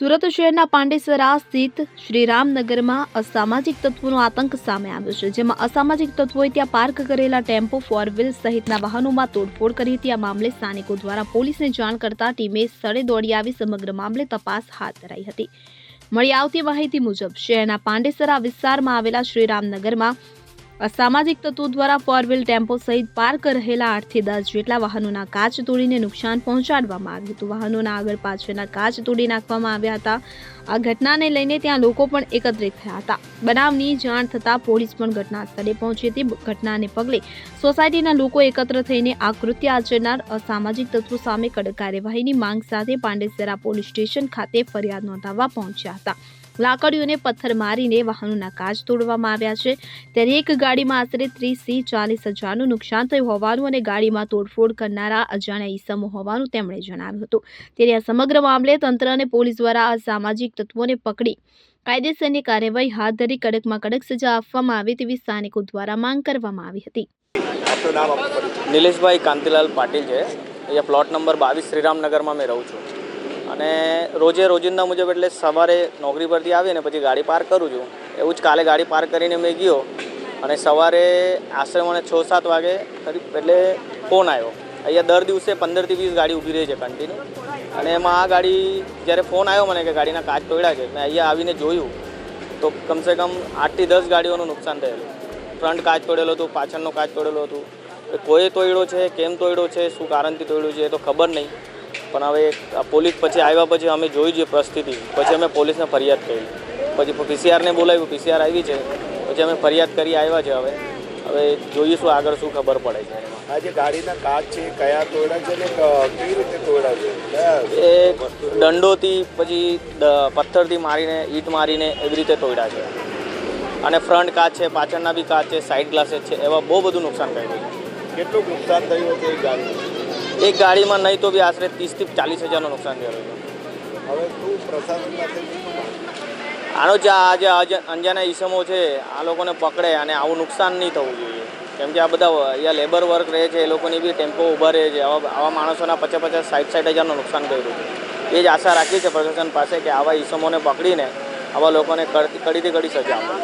સુરત શહેરના પાંડેસરા સ્થિત શ્રીરામનગરમાં અસામાજિક તત્વોનો આતંક સામે આવ્યો છે, જેમાં અસામાજિક તત્વોએ ત્યાં પાર્ક કરેલા ટેમ્પો ફોર વ્હીલ સહિતના વાહનોમાં તોડફોડ કરી હતી. આ મામલે સ્થાનિકો દ્વારા પોલીસને જાણ કરતા ટીમે સ્થળે દોડી આવી સમગ્ર મામલે તપાસ હાથ ધરાઈ હતી. મળી આવતી માહિતી મુજબ, શહેરના પાંડેસરા વિસ્તારમાં આવેલા શ્રીરામનગરમાં અસામાજિક તત્વો દ્વારા ફોર વ્હીલ ટેમ્પો સહિત પાર્ક રહેલા આઠથી દસ જેટલા વાહનોના કાચ તોડીને નુકસાન પહોંચાડવામાં આવ્યું હતું. વાહનોના આગળ પાછળના કાચ તોડી નાખવામાં આવ્યા હતા. આ ઘટનાને લઈને ત્યાં લોકો પણ એકત્રિત થયા હતા. બનાવની જાણ થતાં પોલીસ પણ ઘટના સ્થળે પહોંચી હતી. ઘટનાને પગલે સોસાયટીના લોકો એકત્ર થઈને આ કૃત્ય આચરનાર અસામાજિક તત્વો સામે કડક કાર્યવાહીની માંગ સાથે પાંડેસરા પોલીસ સ્ટેશન ખાતે ફરિયાદ નોંધાવવા પહોંચ્યા હતા. લાકડીઓને પથ્થર મારીને વાહનોના કાચ તોડવામાં આવ્યા છે. ત્યારે એક ગાડીમાં આશરે ત્રીસથી ચાલીસ હજારનું નુકસાન થયું હોવાનું અને ગાડીમાં તોડફોડ કરનારા અજાણ્યા ઈસમો હોવાનું તેમણે જણાવ્યું હતું. ત્યારે આ સમગ્ર મામલે તંત્ર અને પોલીસ દ્વારા અસામાજિક તત્વોને પકડી કાયદેસરની કાર્યવાહી હાથ ધરી કડકમાં કડક સજા આપવામાં આવે તેવી સ્થાનિકો દ્વારા માંગ કરવામાં આવી હતી. નિલેશભાઈ કાંતિલાલ પાટીલ છે. અહીંયા પ્લોટ નંબર બાવીસ શ્રીરામનગરમાં મેં રહું છું. અને રોજે રોજિંદા મુજબ એટલે સવારે નોકરી પરથી આવીને પછી ગાડી પાર્ક કરું છું. એવું જ કાલે ગાડી પાર્ક કરીને મેં ગયો અને સવારે આશરે મને છ સાત વાગે એટલે ફોન આવ્યો. અહીંયા દર દિવસે પંદરથી વીસ ગાડી ઊભી રહી છે કન્ટિન્યુ અને એમાં આ ગાડી જ્યારે ફોન આવ્યો મને કે ગાડીના કાચ તોડ્યા છે, મેં અહીંયા આવીને જોયું તો કમસે કમ આઠથી દસ ગાડીઓનું નુકસાન થયેલું. ફ્રન્ટ કાચ તોડેલો હતું, પાછળનો કાચ તોડેલો હતું. કોઈ તોડ્યો છે, કેમ તોડ્યો છે, શું કારણથી તોડ્યું છે એ તો ખબર નહીં. પણ હવે પોલીસ પછી આવ્યા પછી અમે જોઈ જે પરિસ્થિતિ. પછી અમે પોલીસને ફરિયાદ કરી. પછી પીસીઆરને બોલાવ્યું. પીસીઆર આવી છે. પછી અમે ફરિયાદ કરી આવ્યા છે હવે. હવે જોઈશું આગળ શું ખબર પડે છે. આ જે ગાડીના કાચ છે એ કયા તોડ્યા છે ને ક- રીતે તોડ્યા છે? એ દંડોથી પછી પથ્થરથી મારીને ઈંટ મારીને એવી રીતે તોડ્યા છે. અને ફ્રન્ટ કાચ છે પાછળના બી કાચ છે સાઈડ ગ્લાસેસ છે એવા બહુ બધું નુકસાન કર્યું કેટલું નુકસાન થયું હતું એ ગાડી એક ગાડીમાં નહીં તો બી આશરે ત્રીસથી ચાલીસ હજારનું નુકસાન થયેલું છે? આનો જે આ જે અંજાના ઈસમો છે આ લોકોને પકડે અને આવું નુકસાન નહીં થવું જોઈએ. કેમ કે આ બધા અહીંયા લેબર વર્ક રહે છે એ લોકોની બી ટેમ્પો ઊભા રહે છે. આવા આવા માણસોના પચાસ પચાસ સાઠ સાઠ હજારનું નુકસાન કર્યું છે એ જ આશા રાખી છે પ્રશાસન પાસે કે આવા ઈસમોને પકડીને આવા લોકોને કડ- કડીથી કડી સજા આપે.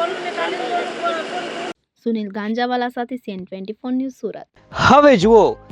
સુનિલ ગાંજાવાલા સાથે CN twenty four news Surat. હવે જુઓ